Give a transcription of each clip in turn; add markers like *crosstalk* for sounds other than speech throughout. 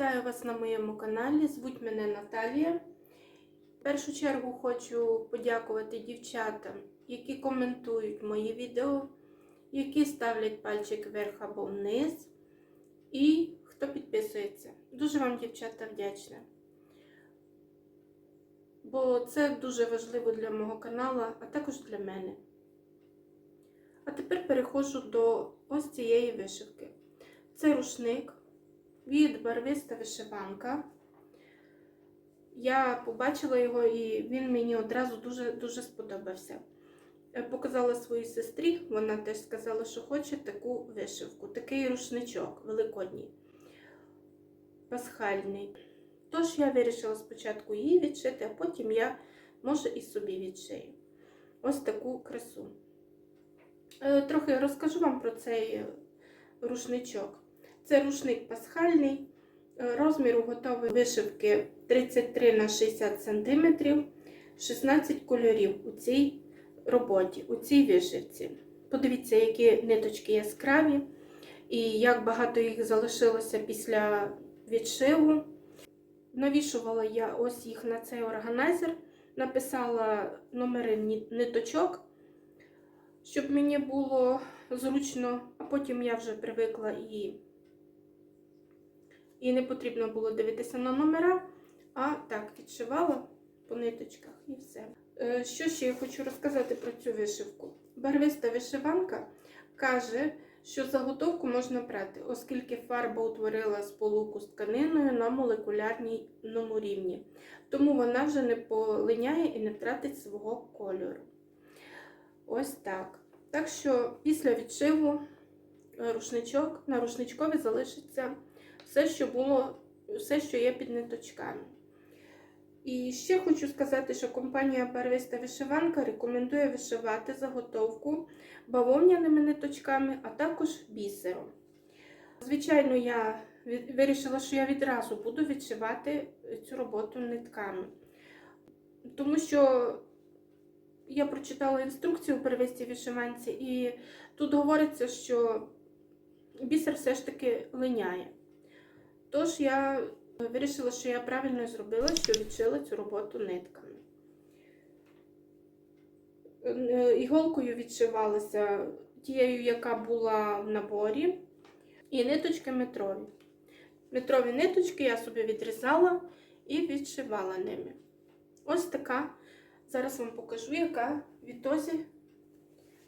вас на моєму каналі. Звуть мене Наталія. В першу чергу хочу подякувати дівчатам, які коментують мої відео, які ставлять пальчик вверх або вниз, і хто підписується. Дуже вам, дівчата, вдячна. Бо це дуже важливо для мого каналу, а також для мене. А тепер переходжу до ось цієї вишивки. Це рушник від барвиста вишиванка. Я побачила його і він мені одразу дуже дуже сподобався. Показала своїй сестрі, вона теж сказала, що хоче таку вишивку, такий рушничок великодній, пасхальний. Тож я вирішила спочатку її відшити, а потім я, може, і собі відшию. Ось таку красу. Е, Трохи розкажу вам про цей рушничок. Це рушник пасхальний, е, розміру готової вишивки 33 на 60 см, 16 кольорів у цій роботі, у цій вишивці. Подивіться, які ниточки яскраві, і як багато їх залишилося після відшиву. Навішувала я ось їх на цей органайзер, написала номери ниточок, щоб мені було зручно, а потім я вже привикла і і не потрібно було дивитися на номера, а так відшивала по ниточках і все. Е, Що ще я хочу розказати про цю вишивку? Барвиста вишиванка каже, що заготовку можна брати, оскільки фарба утворила сполуку з тканиною на молекулярному рівні, тому вона вже не полиняє і не втратить свого кольору. Ось так. Так що після відшиву рушничок, на рушничкові залишиться все, що було, все, що є під ниточками. І ще хочу сказати, що компанія Первиста вишиванка рекомендує вишивати заготовку бавовняними ниточками, а також бісером. Звичайно, я вирішила, що я відразу буду відшивати цю роботу нитками. Тому що я прочитала інструкцію у первистій вишиванці, і тут говориться, що бісер все ж таки линяє. Тож я вирішила, що я правильно зробила, що відшила цю роботу нитками. Іголкою відшивалася тією, яка була в наборі, і ниточки метрові. Метрові ниточки я собі відрізала і відшивала ними. Ось така, зараз вам покажу, яка відтозі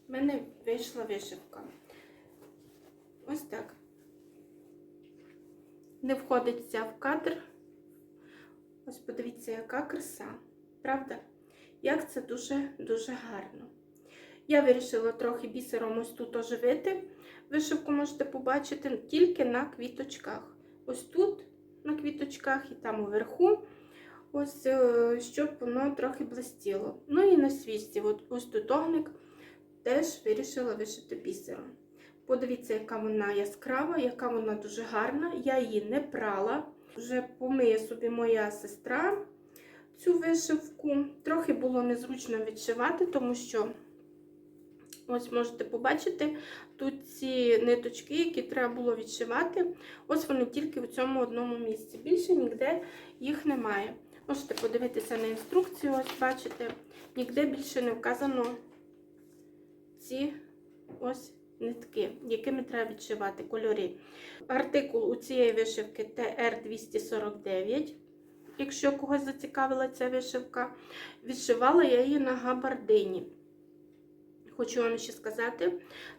в мене вийшла вишивка. Ось так не входиться в кадр. Ось подивіться, яка краса. Правда? Як це дуже-дуже гарно. Я вирішила трохи бісером ось тут оживити. Вишивку можете побачити тільки на квіточках. Ось тут, на квіточках, і там уверху, ось, е, щоб воно трохи блистіло. Ну і на свічці, ось тут огник, теж вирішила вишити бісером. Подивіться, яка вона яскрава, яка вона дуже гарна. Я її не прала. Вже помиє собі моя сестра цю вишивку. Трохи було незручно відшивати, тому що, ось можете побачити, тут ці ниточки, які треба було відшивати, ось вони тільки в цьому одному місці. Більше ніде їх немає. Можете подивитися на інструкцію, ось бачите, ніде більше не вказано ці ось нитки, якими треба відшивати кольори. Артикул у цієї вишивки TR249. Якщо когось зацікавила ця вишивка, відшивала я її на габардині. Хочу вам ще сказати,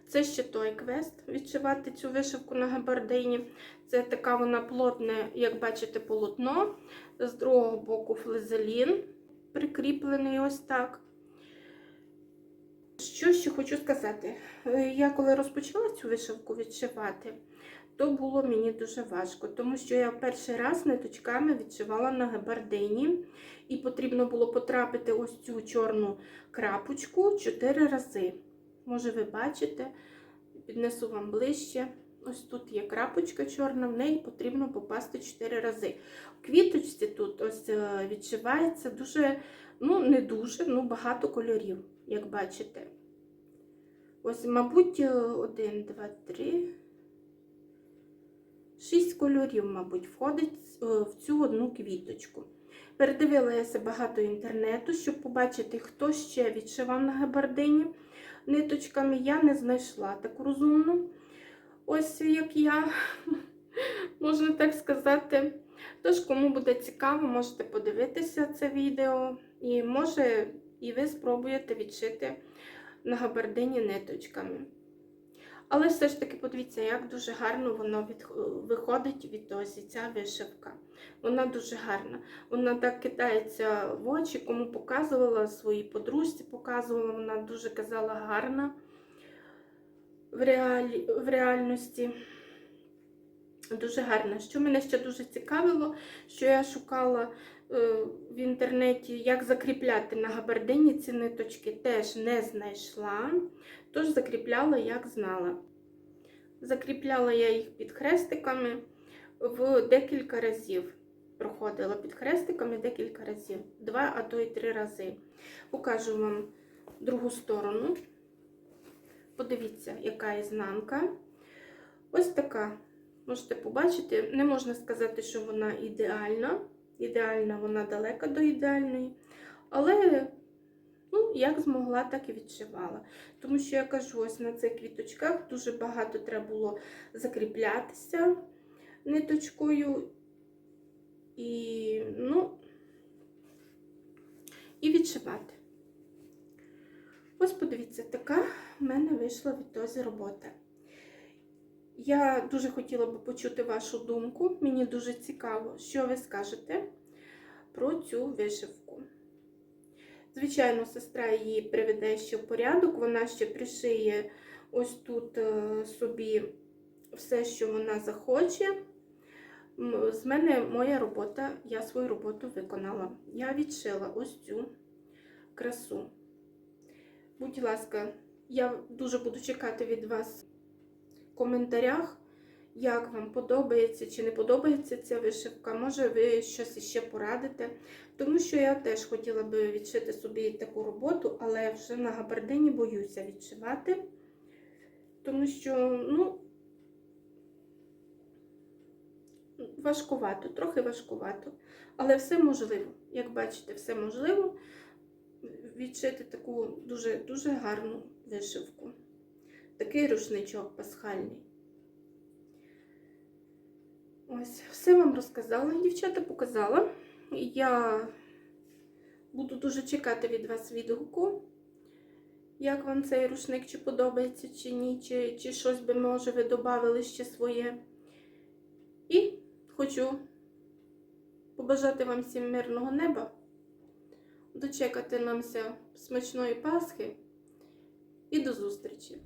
це ще той квест відшивати цю вишивку на габардині. Це така вона плотна, як бачите, полотно. З другого боку флизелін прикріплений ось так. Що ще хочу сказати? Е, я коли розпочала цю вишивку відшивати, то було мені дуже важко, тому що я перший раз ниточками відшивала на габардині, і потрібно було потрапити ось цю чорну крапочку 4 рази. Може, ви бачите, піднесу вам ближче. Ось тут є крапочка чорна, в неї потрібно попасти 4 рази. В квіточці тут ось е, відшивається дуже, ну, не дуже, ну багато кольорів як бачите. Ось, мабуть, 1, 2, 3, Шість кольорів, мабуть, входить е, в цю одну квіточку. Передивилася багато інтернету, щоб побачити, хто ще відшивав на габардині ниточками. Я не знайшла таку розумну. Ось як я, *laughs* можна так сказати. Тож, кому буде цікаво, можете подивитися це відео. І може і ви спробуєте відшити на габардині ниточками. Але все ж таки, подивіться, як дуже гарно воно від, виходить від ось ця вишивка. Вона дуже гарна. Вона так кидається в очі, кому показувала своїй подружці, показувала, вона дуже казала гарна в, реалі, в реальності. Дуже гарна. Що мене ще дуже цікавило, що я шукала е, в інтернеті, як закріпляти на габардині ці ниточки, теж не знайшла, тож закріпляла, як знала. Закріпляла я їх під хрестиками в декілька разів. Проходила під хрестиками декілька разів, два, а то й три рази. Покажу вам другу сторону. Подивіться, яка ізнанка. Ось така. Можете побачити, не можна сказати, що вона ідеальна. Ідеальна, вона далека до ідеальної. Але, ну, як змогла, так і відшивала. Тому що я кажу, ось на цих квіточках дуже багато треба було закріплятися ниточкою. І, ну, і відшивати. Ось подивіться, така в мене вийшла відтоді робота. Я дуже хотіла би почути вашу думку. Мені дуже цікаво, що ви скажете про цю вишивку. Звичайно, сестра її приведе ще в порядок, вона ще пришиє ось тут е, собі все, що вона захоче. З мене моя робота, я свою роботу виконала. Я відшила ось цю красу. Будь ласка, я дуже буду чекати від вас в коментарях, як вам подобається чи не подобається ця вишивка. Може, ви щось іще порадите. Тому що я теж хотіла би відшити собі таку роботу, але вже на габардині боюся відшивати. Тому що, ну, важкувато, трохи важкувато. Але все можливо. Як бачите, все можливо відшити таку дуже, дуже гарну вишивку. Такий рушничок пасхальний. Ось, все вам розказала, дівчата показала. Я буду дуже чекати від вас відгуку, як вам цей рушник, чи подобається, чи ні, чи, чи щось би, може, ви додали ще своє. І хочу побажати вам всім мирного неба, дочекати намся смачної Пасхи і до зустрічі!